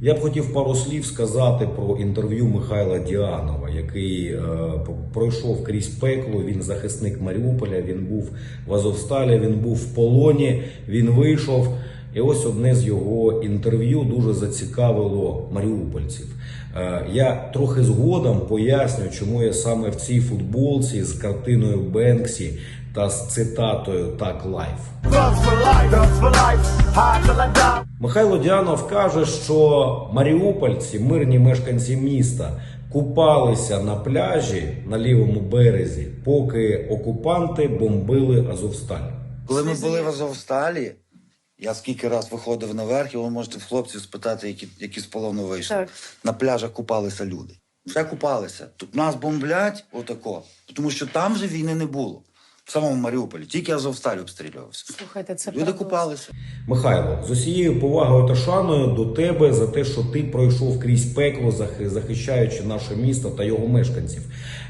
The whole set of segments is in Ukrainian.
Я б хотів пару слів сказати про інтерв'ю Михайла Діанова, який е, пройшов крізь пекло. Він захисник Маріуполя. Він був в Азовсталі, він був в полоні. Він вийшов. І ось одне з його інтерв'ю дуже зацікавило маріупольців. Е, я трохи згодом поясню, чому я саме в цій футболці з картиною Бенксі та з цитатою Так лайф. Михайло Діанов каже, що маріупольці, мирні мешканці міста, купалися на пляжі на лівому березі, поки окупанти бомбили Азовсталь. Коли ми були в Азовсталі, я скільки раз виходив наверх, і ви можете в хлопців спитати, які, які з полону вийшли. Так. На пляжах купалися люди. Все купалися. Тут нас бомблять отако, тому що там же війни не було. В самому Маріуполі, тільки Азовсталь обстрілювався. Слухайте, це Люди правда. купалися. Михайло, з усією повагою та шаною до тебе за те, що ти пройшов крізь пекло, захи- захищаючи наше місто та його мешканців.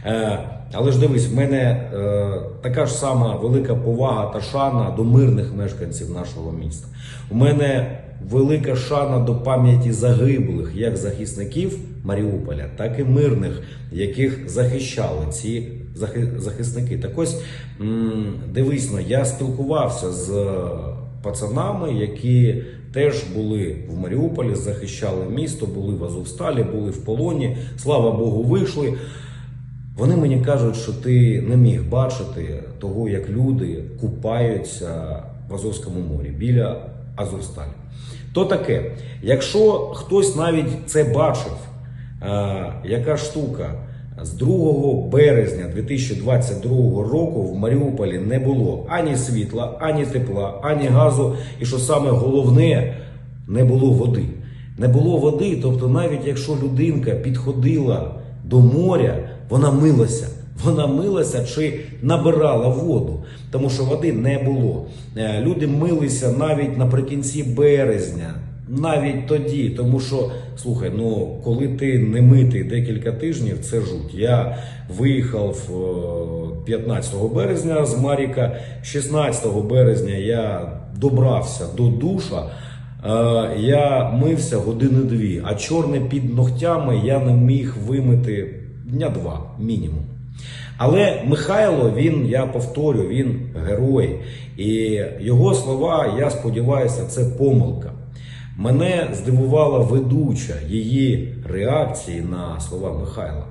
Е, але ж дивись, в мене е, така ж сама велика повага та шана до мирних мешканців нашого міста. У мене велика шана до пам'яті загиблих, як захисників Маріуполя, так і мирних, яких захищали ці захисники. Так ось дивись, я спілкувався з пацанами, які теж були в Маріуполі, захищали місто, були в Азовсталі, були в полоні. Слава Богу, вийшли. Вони мені кажуть, що ти не міг бачити того, як люди купаються в Азовському морі біля Азовсталі. То таке, якщо хтось навіть це бачив, е, яка штука з 2 березня 2022 року в Маріуполі не було ані світла, ані тепла, ані газу, і що саме головне, не було води. Не було води, тобто навіть якщо людинка підходила до моря, вона милася. Вона милася чи набирала воду, тому що води не було. Е, Люди милися навіть наприкінці березня, навіть тоді, тому що слухай, ну коли ти не митий декілька тижнів, це жуть. Я виїхав е, 15 березня з Маріка, 16 березня я добрався до душа. Е, Я мився години дві, а чорне під ногтями я не міг вимити дня два мінімум. Але Михайло, він, я повторю, він герой. І його слова, я сподіваюся, це помилка. Мене здивувала ведуча її реакції на слова Михайла.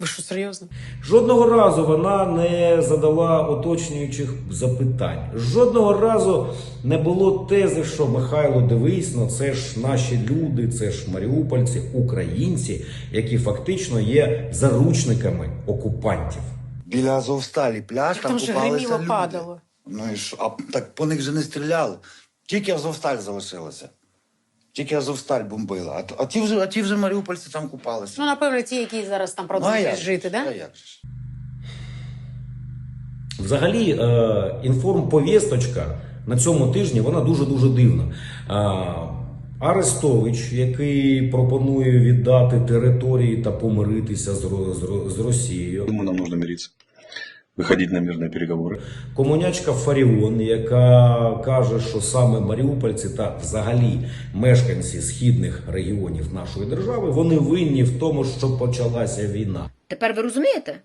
Ви що, серйозно? Жодного разу вона не задала уточнюючих запитань. Жодного разу не було тези, що Михайло дивись, ну це ж наші люди, це ж маріупольці, українці, які фактично є заручниками окупантів. Біля Азовсталі пляж, там, Там же купалися гриміло, люди. падало. Ну і що? А так по них же не стріляли. Тільки Азовсталь залишилася. Тільки Азовсталь бомбила. А, а, ті вже, а ті вже маріупольці там купалися. Ну, напевно, ті, які зараз там Ну, а продовжують як жити, ж? да? А як же ж? Взагалі, е, інформповісточка на цьому тижні вона дуже дуже дивна. Е, Арестович, який пропонує віддати території та помиритися з, з, з Росією. Думаю, нам нужно мириться Выходить на мирные переговоры. Комунячка Фаріон, яка каже, що саме маріупольці та взагалі мешканці східних регіонів нашої держави вони винні в тому, що почалася війна. Тепер ви розумієте,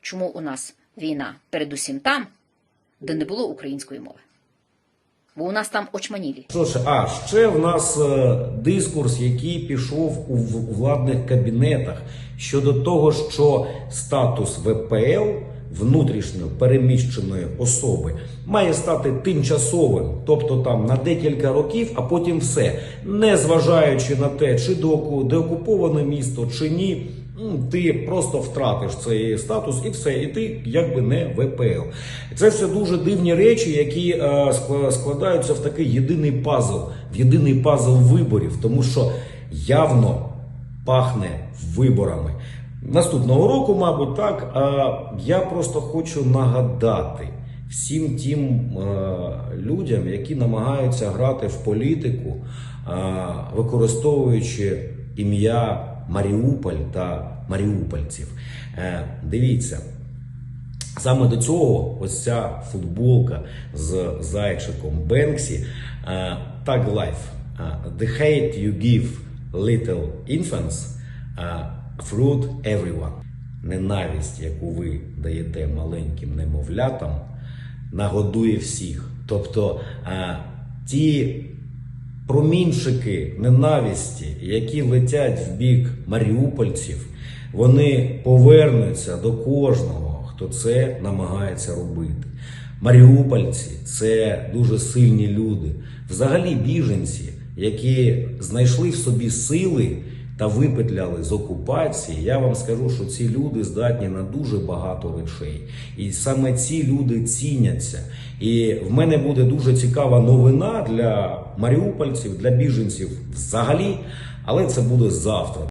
чому у нас війна передусім там, де не було української мови? Бо у нас там очманілі. Що ж, а ще в нас е, дискурс, який пішов у в- у владних кабінетах щодо того, що статус ВПЛ внутрішньо переміщеної особи має стати тимчасовим, тобто там на декілька років, а потім все, не зважаючи на те, чи деокуповане місто, чи ні. Ти просто втратиш цей статус і все, і ти якби не ВПЛ. Це все дуже дивні речі, які е, складаються в такий єдиний пазл, в єдиний пазл виборів, тому що явно пахне виборами. Наступного року, мабуть, так. А я просто хочу нагадати всім тим е, людям, які намагаються грати в політику, е, використовуючи ім'я Маріуполь та маріупольців. Е, дивіться. Саме до цього ось ця футболка з зайчиком Бенксі лайф. uh, the hate you give little infants fruit everyone. Ненависть, яку ви даєте маленьким немовлятам, нагодує всіх. Тобто а, ті промінчики ненависті, які летять в бік маріупольців, вони повернуться до кожного, хто це намагається робити. Маріупольці це дуже сильні люди, взагалі біженці, які знайшли в собі сили та випетляли з окупації, я вам скажу, що ці люди здатні на дуже багато речей. І саме ці люди ціняться. І в мене буде дуже цікава новина для маріупольців, для біженців взагалі, але це буде завтра.